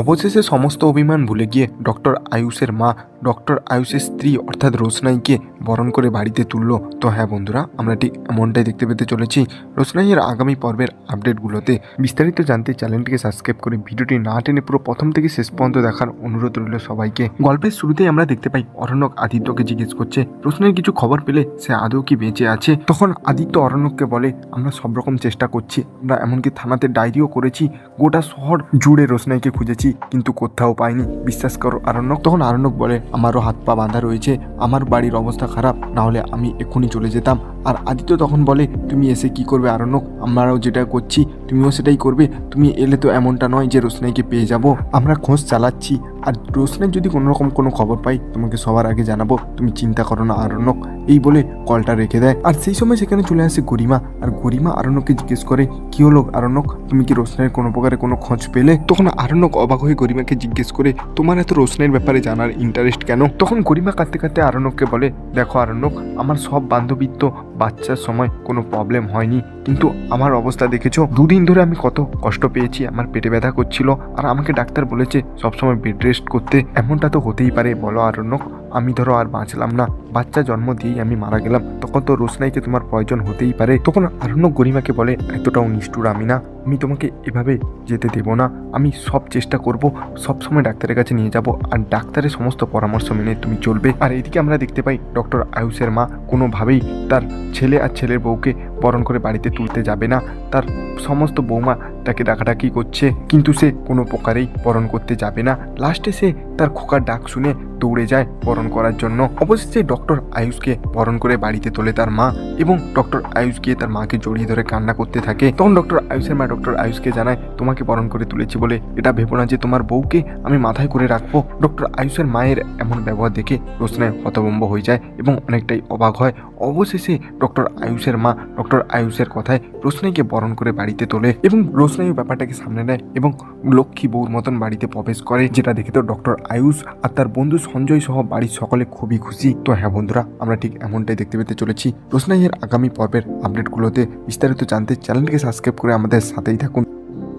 অবশেষে সমস্ত অভিমান ভুলে গিয়ে ডক্টর আয়ুষের মা, ডক্টর আয়ুষের স্ত্রী অর্থাৎ রোশনাইকে বরণ করে বাড়িতে তুলল। তো হ্যাঁ বন্ধুরা, আমরা ঠিক এমনটাই দেখতে পেতে চলেছি রোশনাইয়ের আগামী পর্বের আপডেটগুলোতে। বিস্তারিত জানতে চ্যানেলটিকে সাবস্ক্রাইব করে ভিডিওটি না টেনে পুরো প্রথম থেকে শেষ পর্যন্ত দেখার অনুরোধ রইল সবাইকে। গল্পের শুরুতেই আমরা দেখতে পাই অরণ্যক আদিত্যকে জিজ্ঞেস করছে রোশনাইয়ের কিছু খবর পেলে? সে আদৌ কি বেঁচে আছে? তখন আদিত্য অরণ্যককে বলে, আমরা সব রকম চেষ্টা করছি। আমরা এমনকি থানাতে ডায়েরিও করেছি। গোটা শহর জুড়ে রোশনাইকে খুঁজেছি। কিন্তু কোথাও পাইনি। বিশ্বাস করো, আরণ্যক। তখন আরণ্যক বলে, আমারও হাত পা বাঁধা রয়েছে, আমার বাড়ির অবস্থা খারাপ, না হলে আমি এক্ষুনি চলে যেতাম। আর আদিত্য তখন বলে, তুমি এসে কি করবে আরণ্যক? আমরাও যেটা করছি, তুমিও সেটাই করবে। তুমি এলে তো এমনটা নয় যে রোশনাইকে পেয়ে যাব। আমরা খোঁজ চালাচ্ছি। আর রোশনাই যদি কোনোরকম কোনো খবর পাই, তোমাকে সবার আগে জানাব। তুমি চিন্তা করো না, আরণ্যক। এই বলে কলটা রেখে দেয়। আর সেই সময় সেখানে চলে আসে গরিমা। আর গরিমা আরণ্যককে জিজ্ঞেস করে, কি হলো আরণ্যক? তুমি কি রোশনাইয়ের কোনো প্রকারে কোনো খোঁজ পেলে? তখন আরণ্যক অবাক হয়ে গরিমাকে জিজ্ঞেস করে, তোমার এত রোশনাইয়ের ব্যাপারে জানার ইন্টারেস্ট কেন? তখন গরিমা কাঁদতে কাঁদতে আরণ্যককে বলে, দেখো আরণ্যক, আমার সব বান্ধবীর তো বাচ্চার সময় কোনো প্রবলেম হয়নি। কিন্তু আমার অবস্থা দেখেছ? দুদিন ধরে আমি কত কষ্ট পেয়েছি, আমার পেটে ব্যথা করছিল। আর আমাকে ডাক্তার বলেছে সবসময় বেড রেস্ট করতে। এমনটা তো হতেই পারে। বলো আরণ্যক, আমি ধরো আর বাঁচলাম না। বাচ্চা জন্ম দিয়েই আমি মারা গেলাম। তখন তো রোশনাইকে তোমার প্রয়োজন হতেই পারে। তখন আরণ্য গরিমাকে বলে, এতটাও নিষ্ঠুর আমি না। আমি তোমাকে এভাবে যেতে দেবো না। আমি সব চেষ্টা করব সব সময় ডাক্তারের কাছে নিয়ে যাব আর ডাক্তারের সমস্ত পরামর্শ মেনে তুমি চলবে। আর এদিকে আমরা দেখতে পাই ডক্টর আয়ুষের মা কোনোভাবেই তার ছেলে আর ছেলের বউকে বরণ করে বাড়িতে তুলতে যাবে না। তার সমস্ত বৌমা তাকে ডাকাডাকি করছে, কিন্তু সে কোনো প্রকারেই বরণ করতে যাবে না। লাস্টে সে তার খোকার ডাক শুনে দৌড়ে যায় বরণ করার জন্য। অবশেষে ডক্টর আয়ুষকে বরণ করে বাড়িতে তোলে তার মা এবং ডক্টর আয়ুষ গিয়ে তার মাকে জড়িয়ে ধরে কান্না করতে থাকে। তখন ডক্টর আয়ুষের মা ডক্টর আয়ুষকে জানায়, তোমাকে বরণ করে তুলেছি বলে এটা ভেবো না যে তোমার বউকে আমি মাথায় করে রাখব। ডক্টর আয়ুষের মায়ের এমন ব্যবহার দেখে রোশনায় হতভম্ব হয়ে যায় এবং অনেকটাই অবাক হয়। অবশেষে ডক্টর আয়ুষের মা ডক্টর আয়ুষের কথায় রোশনাইকে বরণ করে বাড়িতে তোলে এবং রোশনাই ব্যাপারটাকে সামনে নেয় এবং লক্ষ্মী বউর মতন বাড়িতে প্রবেশ করে, যেটা দেখে তো ডক্টর আয়ুষ আর তার বন্ধু সঞ্জয় সহ বাড়ির সকলে খুবই খুশি। তো হ্যাঁ বন্ধুরা, আমরা ঠিক এমনটাই দেখতে পেতে চলেছি। রোশনাইয়ের আগামী পর্বের আপডেটগুলোতে বিস্তারিত জানতে চ্যানেলটিকে সাবস্ক্রাইব করে আমাদের সাথেই থাকুন